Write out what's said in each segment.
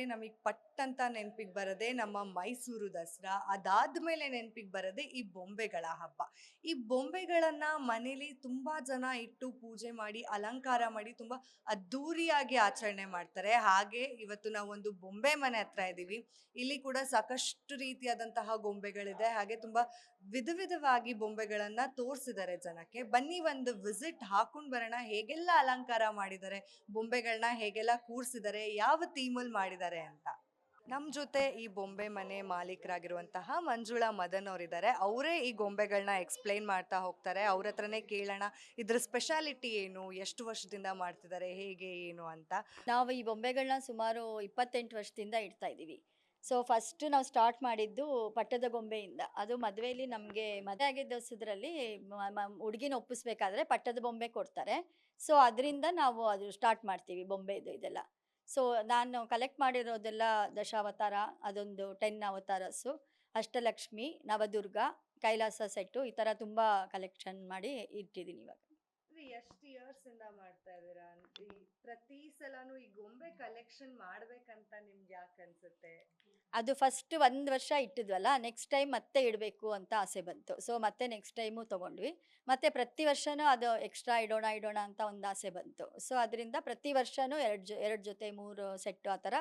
ಬಾರಿ ನಮಗೆ ಪಟ್ಟಂತ ನೆನಪಿಗೆ ಬರೋದೇ ನಮ್ಮ ಮೈಸೂರು ದಸರಾ ಅದಾದ್ಮೇಲೆ ನೆನಪಿಗೆ ಬರೋದೇ ಈ ಬೊಂಬೆಗಳ ಹಬ್ಬ. ಈ ಬೊಂಬೆಗಳನ್ನ ಮನೇಲಿ ತುಂಬಾ ಜನ ಇಟ್ಟು ಪೂಜೆ ಮಾಡಿ, ಅಲಂಕಾರ ಮಾಡಿ ತುಂಬಾ ಅದ್ಧೂರಿಯಾಗಿ ಆಚರಣೆ ಮಾಡ್ತಾರೆ. ಹಾಗೆ ಇವತ್ತು ನಾವು ಒಂದು ಬೊಂಬೆ ಮನೆ ಹತ್ರ ಇದ್ದೀವಿ. ಇಲ್ಲಿ ಕೂಡ ಸಾಕಷ್ಟು ರೀತಿಯಾದಂತಹ ಗೊಂಬೆಗಳಿದೆ. ಹಾಗೆ ತುಂಬಾ ವಿಧ ವಿಧವಾಗಿ ಬೊಂಬೆಗಳನ್ನ ತೋರಿಸಿದ್ದಾರೆ ಜನಕ್ಕೆ. ಬನ್ನಿ ಒಂದು ವಿಸಿಟ್ ಹಾಕೊಂಡು ಬರೋಣ. ಹೇಗೆಲ್ಲ ಅಲಂಕಾರ ಮಾಡಿದ್ದಾರೆ ಬೊಂಬೆಗಳನ್ನ ಹೇಗೆಲ್ಲ ಕೂರ್ಸಿದ್ದಾರೆ, ಯಾವ ಥೀಮಲ್ಲಿ ಮಾಡಿದ್ದಾರೆ ಅಂತ. ನಮ್ಮ ಜೊತೆ ಈ ಬೊಂಬೆ ಮನೆ ಮಾಲೀಕರಾಗಿರುವಂತಹ ಮಂಜುಳಾ ಮದನ್ ಅವರಿದ್ದಾರೆ. ಅವರೇ ಈ ಗೊಂಬೆಗಳನ್ನ ಎಕ್ಸ್ಪ್ಲೈನ್ ಮಾಡ್ತಾ ಹೋಗ್ತಾರೆ. ಅವ್ರ ಹತ್ರನೇ ಕೇಳೋಣ, ಇದ್ರ ಸ್ಪೆಷಾಲಿಟಿ ಏನು, ಎಷ್ಟು ವರ್ಷದಿಂದ ಮಾಡ್ತಿದ್ದಾರೆ, ಹೇಗೆ, ಏನು ಅಂತ. ನಾವು ಈ ಬೊಂಬೆಗಳನ್ನ ಸುಮಾರು ಇಪ್ಪತ್ತೆಂಟು ವರ್ಷದಿಂದ ಇಡ್ತಾ ಇದ್ದೀವಿ. ಸೊ ಫಸ್ಟ್ ನಾವು ಸ್ಟಾರ್ಟ್ ಮಾಡಿದ್ದು ಪಟ್ಟದ ಗೊಂಬೆಯಿಂದ. ಅದು ಮದುವೆಯಲ್ಲಿ ನಮಗೆ ಮದುವೆ ಆಗಿದ್ದ ಹೊಸದ್ರಲ್ಲಿ ಹುಡುಗಿನ ಒಪ್ಪಿಸ್ಬೇಕಾದ್ರೆ ಪಟ್ಟದ ಬೊಂಬೆ ಕೊಡ್ತಾರೆ. ಸೊ ಅದರಿಂದ ನಾವು ಅದು ಸ್ಟಾರ್ಟ್ ಮಾಡ್ತೀವಿ ಬೊಂಬೆದು ಇದೆಲ್ಲ. ಸೊ ನಾನು ಕಲೆಕ್ಟ್ ಮಾಡಿರೋದೆಲ್ಲ ದಶಾವತಾರ, ಅದೊಂದು ಟೆನ್ ಅವತಾರಸ್ಸು ಅಷ್ಟಲಕ್ಷ್ಮಿ, ನವದುರ್ಗ, ಕೈಲಾಸ ಸೆಟ್ಟು ಈ ಥರ ತುಂಬ ಕಲೆಕ್ಷನ್ ಮಾಡಿ ಇಟ್ಟಿದ್ದೀನಿ ಇವಾಗ. ಎಷ್ಟು ಇಯರ್ಸ್ ಇಂದ ಮಾಡ್ತಾ ಇದ್ದೀರಾ? ಈ ಪ್ರತಿ ಸಲನು ಈ ಗೊಂಬೆ ಕಲೆಕ್ಷನ್ ಮಾಡ್ಬೇಕಂತ ನಿಮ್ಗೆ ಯಾಕೆ ಅನ್ಸುತ್ತೆ? ಅದು ಫಸ್ಟ್ ಒಂದು ವರ್ಷ ಇಟ್ಟಿದ್ವಲ್ಲ ನೆಕ್ಸ್ಟ್ ಟೈಮ್ ಮತ್ತೆ ಇಡಬೇಕು ಅಂತ ಆಸೆ ಬಂತು. ಸೊ ಮತ್ತೆ ನೆಕ್ಸ್ಟ್ ಟೈಮು ತಗೊಂಡ್ವಿ. ಮತ್ತೆ ಪ್ರತಿ ವರ್ಷನೂ ಅದು ಎಕ್ಸ್ಟ್ರಾ ಇಡೋಣ ಇಡೋಣ ಅಂತ ಒಂದು ಆಸೆ ಬಂತು. ಸೊ ಅದರಿಂದ ಪ್ರತಿ ವರ್ಷನೂ ಎರಡು ಜೊ ಎರಡು ಜೊತೆ ಮೂರು ಸೆಟ್ಟು ಆ ಥರ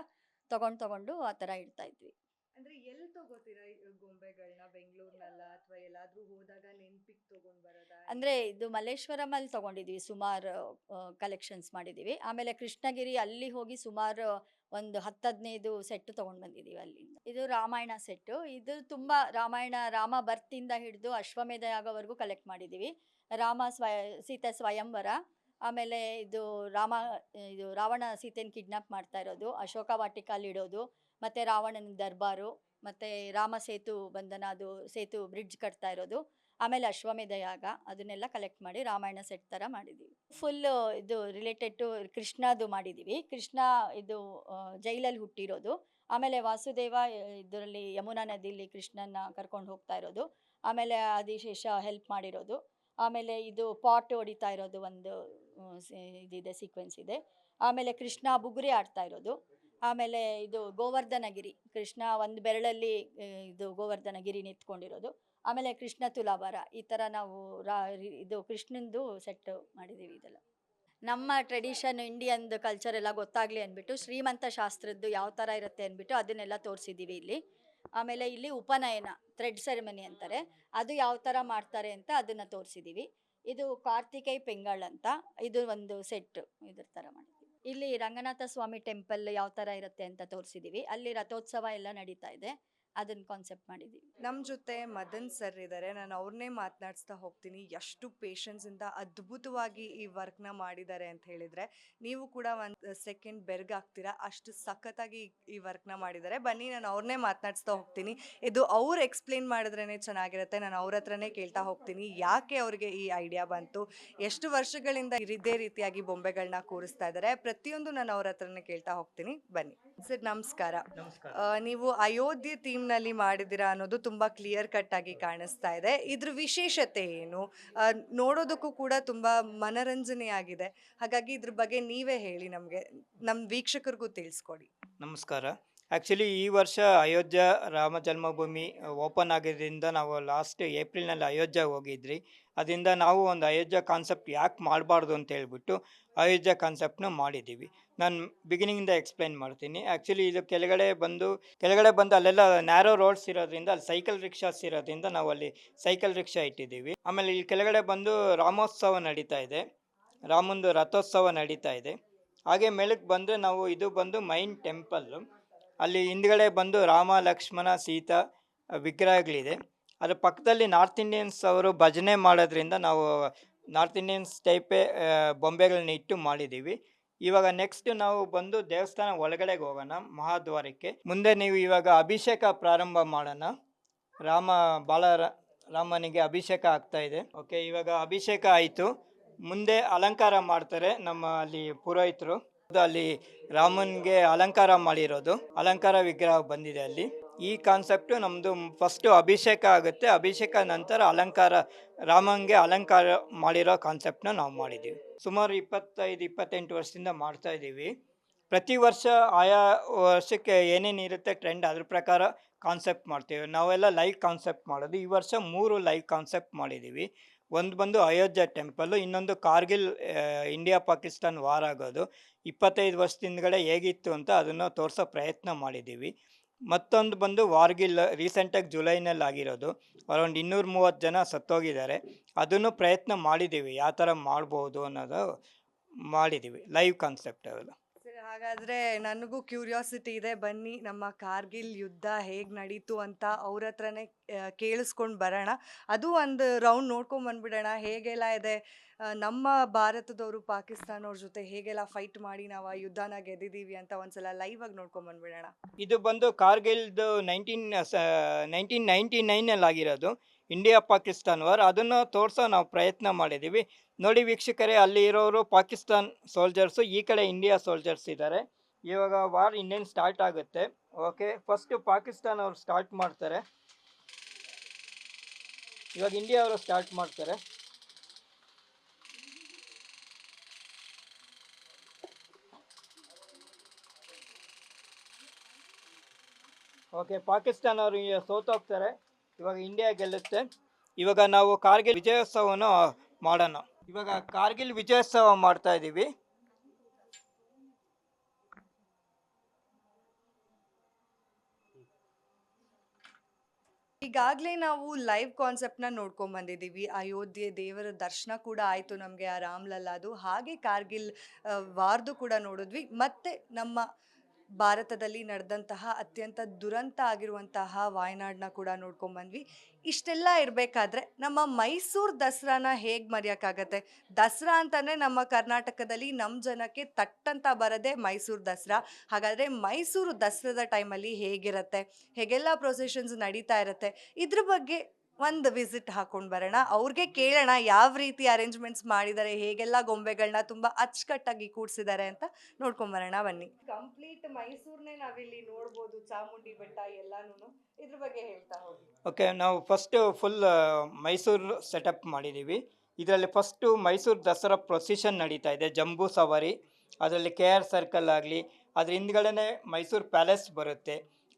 ತಗೊಂಡು ತೊಗೊಂಡು ಆ ಥರ ಇಡ್ತಾ ಇದ್ವಿ. ಅಂದ್ರೆ ಎಲ್ಲಿ ತಗೋತೀರಾ ಗೊಂಬೆಗಳನ್ನ ಬೆಂಗಳೂರಿನಲ್ಲ ಅಥವಾ ಎಲ್ಲಾದ್ರೂ ಹೋದಾಗ ನೆನ್ಪಿಗೆ ತಗೊಂಡ್ ಅಂದರೆ ಇದು ಮಲ್ಲೇಶ್ವರಮಲ್ಲಿ ತಗೊಂಡಿದ್ದೀವಿ ಸುಮಾರು ಕಲೆಕ್ಷನ್ಸ್ ಮಾಡಿದ್ದೀವಿ ಆಮೇಲೆ ಕೃಷ್ಣಗಿರಿ ಅಲ್ಲಿ ಹೋಗಿ ಸುಮಾರು, ಒಂದು ಹತ್ತು ಹದಿನೈದು ಸೆಟ್ಟು ತೊಗೊಂಡು ಬಂದಿದ್ದೀವಿ ಅಲ್ಲಿಂದ. ಇದು ರಾಮಾಯಣ ಸೆಟ್ಟು ಇದು ತುಂಬ ರಾಮಾಯಣ, ರಾಮ ಬರ್ತಿಂದ ಹಿಡಿದು ಅಶ್ವಮೇಧ ಆಗೋವರೆಗೂ ಕಲೆಕ್ಟ್ ಮಾಡಿದ್ದೀವಿ ರಾಮ ಸ್ವಯ ಸೀತೆ ಸ್ವಯಂವರ. ಆಮೇಲೆ ಇದು ರಾಮ, ಇದು ರಾವಣ ಸೀತೆನ ಕಿಡ್ನಾಪ್ ಮಾಡ್ತಾ ಇರೋದು, ಅಶೋಕ ವಾಟಿಕಲ್ಲಿ ಇಡೋದು, ಮತ್ತು ರಾವಣನ ದರ್ಬಾರು. ಮತ್ತು ರಾಮ ಸೇತು ಬಂಧನ, ಅದು ಸೇತು ಬ್ರಿಡ್ಜ್ ಕಟ್ತಾ ಇರೋದು. ಆಮೇಲೆ ಅಶ್ವಮೇಧ ಯಾಗ, ಅದನ್ನೆಲ್ಲ ಕಲೆಕ್ಟ್ ಮಾಡಿ ರಾಮಾಯಣ ಸೆಟ್ ಥರ ಮಾಡಿದ್ದೀವಿ ಫುಲ್ಲು ಇದು ರಿಲೇಟೆಡ್ ಟು ಕೃಷ್ಣದು ಮಾಡಿದ್ದೀವಿ ಕೃಷ್ಣ ಇದು ಜೈಲಲ್ಲಿ ಹುಟ್ಟಿರೋದು. ಆಮೇಲೆ ವಾಸುದೇವ ಇದರಲ್ಲಿ ಯಮುನಾ ನದಿಯಲ್ಲಿ ಕೃಷ್ಣನ ಕರ್ಕೊಂಡು ಹೋಗ್ತಾ ಇರೋದು. ಆಮೇಲೆ ಆದಿಶೇಷ ಹೆಲ್ಪ್ ಮಾಡಿರೋದು. ಆಮೇಲೆ ಇದು ಪಾಟ್ ಹೊಡಿತಾ ಇರೋದು ಒಂದು ಇದಿದೆ ಸೀಕ್ವೆನ್ಸ್ ಇದೆ. ಆಮೇಲೆ ಕೃಷ್ಣ ಬುಗುರಿ ಆಡ್ತಾ ಇರೋದು. ಆಮೇಲೆ ಇದು ಗೋವರ್ಧನಗಿರಿ, ಕೃಷ್ಣ ಒಂದು ಬೆರಳಲ್ಲಿ ಇದು ಗೋವರ್ಧನಗಿರಿ ನಿಂತ್ಕೊಂಡಿರೋದು. ಆಮೇಲೆ ಕೃಷ್ಣ ತುಲಾಭಾರ, ಈ ಥರ ನಾವು ರಾ ಇದು ಕೃಷ್ಣಂದು ಸೆಟ್ ಮಾಡಿದ್ದೀವಿ ಇದೆಲ್ಲ. ನಮ್ಮ ಟ್ರೆಡಿಷನ್ ಇಂಡಿಯನ್ದು ಕಲ್ಚರ್ ಎಲ್ಲ ಗೊತ್ತಾಗಲಿ ಅಂದ್ಬಿಟ್ಟು, ಶ್ರೀಮಂತ ಶಾಸ್ತ್ರದ್ದು ಯಾವ ಥರ ಇರುತ್ತೆ ಅಂದ್ಬಿಟ್ಟು ಅದನ್ನೆಲ್ಲ ತೋರಿಸಿದ್ದೀವಿ ಇಲ್ಲಿ. ಆಮೇಲೆ ಇಲ್ಲಿ ಉಪನಯನ ಥ್ರೆಡ್ ಸೆರೆಮನಿ ಅಂತಾರೆ. ಅದು ಯಾವ ಥರ ಮಾಡ್ತಾರೆ ಅಂತ ಅದನ್ನು ತೋರಿಸಿದ್ದೀವಿ ಇದು ಕಾರ್ತಿಕೈ ಪೆಂಗಳ್ ಅಂತ, ಇದು ಒಂದು ಸೆಟ್ ಇದ್ರ ಥರ ಮಾಡಿದ್ದೀವಿ ಇಲ್ಲಿ ರಂಗನಾಥ ಸ್ವಾಮಿ ಟೆಂಪಲ್ ಯಾವ ತರ ಇರುತ್ತೆ ಅಂತ ತೋರಿಸಿದೀವಿ. ಅಲ್ಲಿ ರಥೋತ್ಸವ ಎಲ್ಲ ನಡೀತಾ ಇದೆ. ಅದನ್ನ ಕಾನ್ಸೆಪ್ಟ್ ಮಾಡಿದ್ದೀವಿ ನಮ್ಮ ಜೊತೆ ಮದನ್ ಸರ್ ಇದ್ದಾರೆ ನಾನು ಅವ್ರನ್ನೇ ಮಾತನಾಡಿಸ್ತಾ ಹೋಗ್ತೀನಿ. ಎಷ್ಟು ಪೇಷನ್ಸ್ ಇಂದ ಅದ್ಭುತವಾಗಿ ಈ ವರ್ಕ್ನ ಮಾಡಿದ್ದಾರೆ ಅಂತ ಹೇಳಿದ್ರೆ ನೀವು ಕೂಡ ಒಂದು ಸೆಕೆಂಡ್ ಬೆರ್ಗಾಗ್ತೀರಾ ಅಷ್ಟು ಸಖತ್ತಾಗಿ ಈ- ವರ್ಕ್ನ ಮಾಡಿದ್ದಾರೆ ಬನ್ನಿ ನಾನು ಅವ್ರನ್ನೇ ಮಾತನಾಡಿಸ್ತಾ ಹೋಗ್ತೀನಿ. ಇದು ಅವ್ರು ಎಕ್ಸ್ಪ್ಲೇನ್ ಮಾಡಿದ್ರೇ ಚೆನ್ನಾಗಿರುತ್ತೆ. ನಾನು ಅವ್ರ ಹತ್ರನೇ ಕೇಳ್ತಾ ಹೋಗ್ತೀನಿ. ಯಾಕೆ ಅವ್ರಿಗೆ ಈ ಐಡಿಯಾ ಬಂತು? ಎಷ್ಟು ವರ್ಷಗಳಿಂದ ಇದೇ ರೀತಿಯಾಗಿ ಬೊಂಬೆಗಳನ್ನ ಕೂರಿಸ್ತಾ ಇದ್ದಾರೆ ಪ್ರತಿಯೊಂದು ನಾನು ಅವ್ರ ಹತ್ರನೇ ಕೇಳ್ತಾ ಹೋಗ್ತೀನಿ. ಬನ್ನಿ. ಸರ್ ನಮಸ್ಕಾರ. ನಮಸ್ಕಾರ. ನೀವು ಅಯೋಧ್ಯೆ ಥೀಮ್ ನಲ್ಲಿ ಮಾಡಿದಿರಾ ಅನ್ನೋದು ತುಂಬಾ ಕ್ಲಿಯರ್ ಕಟ್ ಆಗಿ ಕಾಣಿಸ್ತಾ ಇದೆ. ಇದ್ರ ವಿಶೇಷತೆ ಏನು? ನೋಡೋದಕ್ಕೂ ಕೂಡ ತುಂಬಾ ಮನರಂಜನೆಯಾಗಿದೆ. ಹಾಗಾಗಿ ಇದ್ರ ಬಗ್ಗೆ ನೀವೇ ಹೇಳಿ ನಮಗೆ ನಮ್ಮ ವೀಕ್ಷಕರಿಗೂ ತಿಳಿಸ್ಕೊಡಿ. ನಮಸ್ಕಾರ. ಆ್ಯಕ್ಚುಲಿ ಈ ವರ್ಷ ಅಯೋಧ್ಯ ರಾಮ ಜನ್ಮಭೂಮಿ ಓಪನ್ ಆಗಿದ್ದರಿಂದ ನಾವು ಲಾಸ್ಟ್ ಏಪ್ರಿಲ್ನಲ್ಲಿ ಅಯೋಧ್ಯೆ ಹೋಗಿದ್ರಿ. ಅದರಿಂದ ನಾವು ಒಂದು ಅಯೋಧ್ಯ ಕಾನ್ಸೆಪ್ಟ್ ಯಾಕೆ ಮಾಡಬಾರ್ದು ಅಂತ ಹೇಳ್ಬಿಟ್ಟು ಅಯೋಧ್ಯ ಕಾನ್ಸೆಪ್ಟ್ನ ಮಾಡಿದ್ದೀವಿ. ನಾನು ಬಿಗಿನಿಂಗಿಂದ ಎಕ್ಸ್ಪ್ಲೈನ್ ಮಾಡ್ತೀನಿ. ಆ್ಯಕ್ಚುಲಿ ಇದು ಕೆಳಗಡೆ ಬಂದು ಕೆಳಗಡೆ ಬಂದು ಅಲ್ಲೆಲ್ಲ ನ್ಯಾರೋ ರೋಡ್ಸ್ ಇರೋದ್ರಿಂದ, ಅಲ್ಲಿ ಸೈಕಲ್ ರಿಕ್ಷಾಸ್ ಇರೋದ್ರಿಂದ ನಾವು ಅಲ್ಲಿ ಸೈಕಲ್ ರಿಕ್ಷಾ ಇಟ್ಟಿದ್ದೀವಿ. ಆಮೇಲೆ ಇಲ್ಲಿ ಕೆಳಗಡೆ ಬಂದು ರಾಮೋತ್ಸವ ನಡೀತಾ ಇದೆ. ರಾಮಂದು ರಥೋತ್ಸವ ನಡೀತಾ ಇದೆ. ಹಾಗೆ ಮೇಲಕ್ಕೆ ಬಂದರೆ ನಾವು ಇದು ಬಂದು ಮೈನ್ ಟೆಂಪಲ್ಲು ಅಲ್ಲಿ ಹಿಂದ್ಗಡೆ ಬಂದು ರಾಮ, ಲಕ್ಷ್ಮಣ, ಸೀತಾ ವಿಗ್ರಹಗಳಿದೆ. ಅದ್ರ ಪಕ್ಕದಲ್ಲಿ ನಾರ್ತ್ ಇಂಡಿಯನ್ಸ್ ಅವರು ಭಜನೆ ಮಾಡೋದ್ರಿಂದ ನಾವು ನಾರ್ತ್ ಇಂಡಿಯನ್ಸ್ ಟೈಪೇ ಬೊಂಬೆಗಳನ್ನ ಇಟ್ಟು ಮಾಡಿದ್ದೀವಿ. ಇವಾಗ ನೆಕ್ಸ್ಟ್ ನಾವು ಬಂದು ದೇವಸ್ಥಾನ ಒಳಗಡೆಗೆ ಹೋಗೋಣ, ಮಹಾದ್ವಾರಕ್ಕೆ. ಮುಂದೆ ನೀವು ಇವಾಗ ಅಭಿಷೇಕ ಪ್ರಾರಂಭ ಮಾಡೋಣ. ರಾಮ ಬಾಲ ರಾಮನಿಗೆ ಅಭಿಷೇಕ ಆಗ್ತಾ ಇದೆ. ಓಕೆ ಇವಾಗ ಅಭಿಷೇಕ ಆಯಿತು. ಮುಂದೆ ಅಲಂಕಾರ ಮಾಡ್ತಾರೆ ನಮ್ಮ ಅಲ್ಲಿ ಪುರೋಹಿತರು. ಅಲ್ಲಿ ರಾಮನ್ಗೆ ಅಲಂಕಾರ ಮಾಡಿರೋದು. ಅಲಂಕಾರ ವಿಗ್ರಹ ಬಂದಿದೆ ಅಲ್ಲಿ. ಈ ಕಾನ್ಸೆಪ್ಟು ನಮ್ಮದು ಫಸ್ಟು ಅಭಿಷೇಕ ಆಗುತ್ತೆ. ಅಭಿಷೇಕ ನಂತರ ಅಲಂಕಾರ, ರಾಮನ್ಗೆ ಅಲಂಕಾರ ಮಾಡಿರೋ ಕಾನ್ಸೆಪ್ಟನ್ನ ನಾವು ಮಾಡಿದ್ದೀವಿ ಸುಮಾರು ಇಪ್ಪತ್ತೈದು, ಇಪ್ಪತ್ತೆಂಟು ವರ್ಷದಿಂದ ಮಾಡ್ತಾ ಇದ್ದೀವಿ ಪ್ರತಿ ವರ್ಷ ಆಯಾ ವರ್ಷಕ್ಕೆ ಏನೇನಿರುತ್ತೆ ಟ್ರೆಂಡ್ ಅದ್ರ ಪ್ರಕಾರ ಕಾನ್ಸೆಪ್ಟ್ ಮಾಡ್ತೀವಿ. ನಾವೆಲ್ಲ ಲೈವ್ ಕಾನ್ಸೆಪ್ಟ್ ಮಾಡೋದು. ಈ ವರ್ಷ ಮೂರು ಲೈವ್ ಕಾನ್ಸೆಪ್ಟ್ ಮಾಡಿದ್ದೀವಿ ಒಂದು ಬಂದು ಅಯೋಧ್ಯೆ ಟೆಂಪಲ್ಲು ಇನ್ನೊಂದು ಕಾರ್ಗಿಲ್ ಇಂಡಿಯಾ ಪಾಕಿಸ್ತಾನ್ ವಾರ್ ಆಗೋದು. ಇಪ್ಪತ್ತೈದು ವರ್ಷದಿಂದಗಡೆ ಹೇಗಿತ್ತು ಅಂತ ಅದನ್ನು ತೋರಿಸೋ ಪ್ರಯತ್ನ ಮಾಡಿದ್ದೀವಿ. ಮತ್ತೊಂದು ಬಂದು ವಾರ್ಗಿಲ್ ರೀಸೆಂಟಾಗಿ ಜುಲೈನಲ್ಲಿ ಆಗಿರೋದು. ಅರೌಂಡ್ ಇನ್ನೂರ ಮೂವತ್ತು ಜನ ಸತ್ತೋಗಿದ್ದಾರೆ. ಅದನ್ನು ಪ್ರಯತ್ನ ಮಾಡಿದ್ದೀವಿ. ಯಾವ ಥರ ಮಾಡ್ಬೋದು ಅನ್ನೋದು ಮಾಡಿದ್ದೀವಿ. ಲೈವ್ ಕಾನ್ಸೆಪ್ಟ್ ಅವೆಲ್ಲ ಹಾಗಾದ್ರೆ ನನಗೂ ಕ್ಯೂರಿಯಾಸಿಟಿ ಇದೆ, ಬನ್ನಿ ನಮ್ಮ ಕಾರ್ಗಿಲ್ ಯುದ್ಧ ಹೇಗೆ ನಡೀತು ಅಂತ ಅವ್ರ ಹತ್ರನೇ ಕೇಳಿಸ್ಕೊಂಡು ಬರೋಣ. ಅದು ಒಂದು ರೌಂಡ್ ನೋಡ್ಕೊಂಡು ಬಂದ್ಬಿಡೋಣ, ಹೇಗೆಲ್ಲ ಇದೆ ನಮ್ಮ ಭಾರತದವರು ಪಾಕಿಸ್ತಾನವ್ರ ಜೊತೆ ಹೇಗೆಲ್ಲ ಫೈಟ್ ಮಾಡಿ ನಾವು ಯುದ್ಧನ ಗೆದ್ದಿದ್ದೀವಿ ಅಂತ ಒಂದ್ಸಲ ಲೈವ್ ಆಗಿ ನೋಡ್ಕೊಂಡು ಬಂದ್ಬಿಡೋಣ. ಇದು ಬಂದು ಕಾರ್ಗಿಲ್ದು ನೈನ್ಟೀನ್ ನೈನ್ಟೀನ್ ನೈನ್ಟಿ ನೈನಲ್ಲಿ ಆಗಿರೋದು ಇಂಡಿಯಾ ಪಾಕಿಸ್ತಾನ್ ವಾರ್. ಅದನ್ನು ತೋರಿಸೋ ನಾವು ಪ್ರಯತ್ನ ಮಾಡಿದ್ದೀವಿ ನೋಡಿ ವೀಕ್ಷಕರೇ, ಅಲ್ಲಿ ಇರೋರು ಪಾಕಿಸ್ತಾನ್ ಸೋಲ್ಜರ್ಸು ಈ ಕಡೆ ಇಂಡಿಯಾ ಸೋಲ್ಜರ್ಸ್ ಇದ್ದಾರೆ ಇವಾಗ ವಾರ್ ಇನ್ನೇನು ಸ್ಟಾರ್ಟ್ ಆಗುತ್ತೆ. ಓಕೆ ಫಸ್ಟು ಪಾಕಿಸ್ತಾನ್ ಅವರು ಸ್ಟಾರ್ಟ್ ಮಾಡ್ತಾರೆ. ಇವಾಗ ಇಂಡಿಯಾ ಅವರು ಸ್ಟಾರ್ಟ್ ಮಾಡ್ತಾರೆ. ಓಕೆ ಪಾಕಿಸ್ತಾನ ಅವರು ಸೋತೋಗ್ತಾರೆ. ಇವಾಗ ಇಂಡಿಯಾ ಗೆಲ್ಲುತ್ತೆ. ಇವಾಗ ನಾವು ಕಾರ್ಗಿಲ್ ವಿಜಯೋತ್ಸವವನ್ನು ಮಾಡೋಣ. ಇವಾಗ ಕಾರ್ಗಿಲ್ ವಿಜಯೋತ್ಸವ ಮಾಡ್ತಾ ಇದ್ದೀವಿ ಈಗಾಗಲೇ ನಾವು ಲೈವ್ ಕಾನ್ಸೆಪ್ಟ್ನ ನೋಡ್ಕೊಂಡ್ ಬಂದಿದ್ದೀವಿ. ಅಯೋಧ್ಯೆ ದೇವರ ದರ್ಶನ ಕೂಡ ಆಯಿತು ನಮಗೆ ಆ ರಾಮ್ಲಲ್ಲಾದು. ಹಾಗೆ ಕಾರ್ಗಿಲ್ ವಾರ್ದು ಕೂಡ ನೋಡಿದ್ವಿ. ಮತ್ತೆ ನಮ್ಮ ಭಾರತದಲ್ಲಿ ನಡೆದಂತಹ ಅತ್ಯಂತ ದುರಂತ ಆಗಿರುವಂತಹ ವಾಯ್ನಾಡನ್ನ ಕೂಡ ನೋಡ್ಕೊಂಡ್ ಬಂದ್ವಿ. ಇಷ್ಟೆಲ್ಲ ಇರಬೇಕಾದ್ರೆ ನಮ್ಮ ಮೈಸೂರು ದಸರಾನ ಹೇಗೆ ಮರೆಯೋಕ್ಕಾಗತ್ತೆ? ದಸರಾ ಅಂತಾನೆ ನಮ್ಮ ಕರ್ನಾಟಕದಲ್ಲಿ ನಮ್ಮ ಜನಕ್ಕೆ ತಟ್ಟಂತ ಬರದೆ ಮೈಸೂರು ದಸರಾ. ಹಾಗಾದರೆ ಮೈಸೂರು ದಸರಾದ ಟೈಮಲ್ಲಿ ಹೇಗಿರುತ್ತೆ? ಹೇಗೆಲ್ಲ ಪ್ರೊಸೆಷನ್ಸ್ ನಡೀತಾ ಇರುತ್ತೆ? ಇದ್ರ ಬಗ್ಗೆ ಒಂದು ವಿಸಿಟ್ ಹಾಕೊಂಡು ಬರೋಣ. ಅವ್ರಿಗೆ ಕೇಳೋಣ ಯಾವ ರೀತಿ ಅರೇಂಜ್ಮೆಂಟ್ಸ್ ಮಾಡಿದ್ದಾರೆ ಹೇಗೆಲ್ಲ ಗೊಂಬೆಗಳನ್ನ ತುಂಬ ಅಚ್ಚುಕಟ್ಟಾಗಿ ಕೂಡಿಸಿದ್ದಾರೆ ಅಂತ ನೋಡ್ಕೊಂಡ್ ಬರೋಣ ಬನ್ನಿ. ಕಂಪ್ಲೀಟ್ ಮೈಸೂರ್ನೇ ನಾವಿಲ್ಲಿ ನೋಡ್ಬೋದು ಚಾಮುಂಡಿ ಬೆಟ್ಟ ಎಲ್ಲಾನು ಇದ್ರ ಬಗ್ಗೆ ಹೇಳ್ತಾ ಹೋಗಿ. ಓಕೆ ನಾವು ಫಸ್ಟ್ ಫುಲ್ ಮೈಸೂರು ಸೆಟಪ್ ಮಾಡಿದ್ದೀವಿ ಇದರಲ್ಲಿ ಫಸ್ಟು ಮೈಸೂರು ದಸರಾ ಪ್ರೊಸಿಷನ್ ನಡೀತಾ ಇದೆ ಜಂಬೂ ಸವಾರಿ ಅದರಲ್ಲಿ ಕೆ ಆರ್ ಸರ್ಕಲ್ ಆಗಲಿ ಅದ್ರ ಹಿಂದ್ಗಡೆನೆ ಮೈಸೂರು ಪ್ಯಾಲೇಸ್ ಬರುತ್ತೆ.